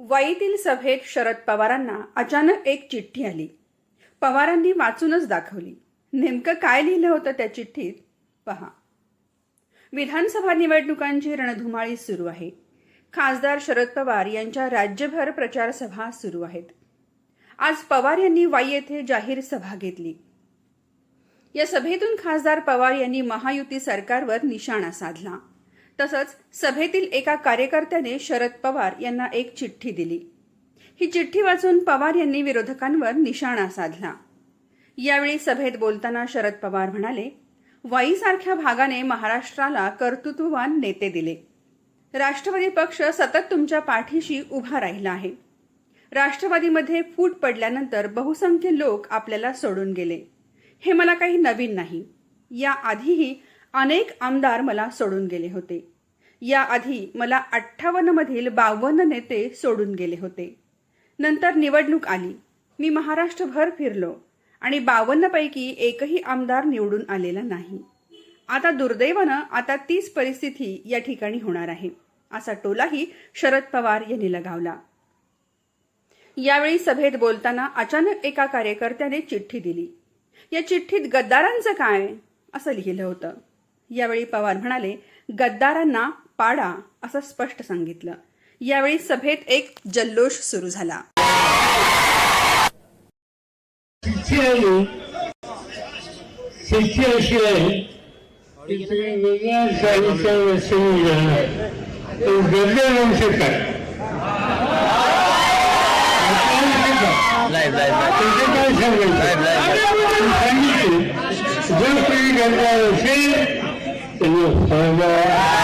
वाईतील सभेत शरद पवारांना अचानक एक चिठ्ठी आली. पवारांनी वाचूनच दाखवली. नेमकं काय लिहिलं होतं त्या चिठ्ठीत? पहा. विधानसभा निवडणुकांची रणधुमाळी सुरू आहे. खासदार शरद पवार यांच्या राज्यभर प्रचार सभा सुरू आहेत. आज पवार यांनी वाई येथे जाहीर सभा घेतली. या सभेतून खासदार पवार यांनी महायुती सरकारवर निशाणा साधला. तसंच सभेतील एका कार्यकर्त्याने शरद पवार यांना एक चिठ्ठी दिली. ही चिठ्ठी वाचून पवार यांनी विरोधकांवर निशाणा साधला. यावेळी सभेत बोलताना शरद पवार म्हणाले वाईसारख्या भागाने महाराष्ट्राला कर्तृत्ववान नेते दिले. राष्ट्रवादी पक्ष सतत तुमच्या पाठीशी उभा राहिला आहे. राष्ट्रवादीमध्ये फूट पडल्यानंतर बहुसंख्य लोक आपल्याला सोडून गेले. हे मला काही नवीन नाही. या आधीही अनेक आमदार मला सोडून गेले होते. याआधी मला अठ्ठावन्नमधील बावन्न नेते सोडून गेले होते. नंतर निवडणूक आली. मी महाराष्ट्रभर फिरलो आणि बावन्नपैकी एकही आमदार निवडून आलेला नाही. आता दुर्दैवानं आता तीच परिस्थिती या ठिकाणी होणार आहे असा टोलाही शरद पवार यांनी लगावला. यावेळी सभेत बोलताना अचानक एका कार्यकर्त्याने चिठ्ठी दिली. या चिठ्ठीत गद्दारांचं काय? असं लिहिलं होतं. यावेळी पवार म्हणाले गद्दारांना पाडा असं स्पष्ट सांगितलं. यावेळी सभेत एक जल्लोष सुरू झाला. जर Can you?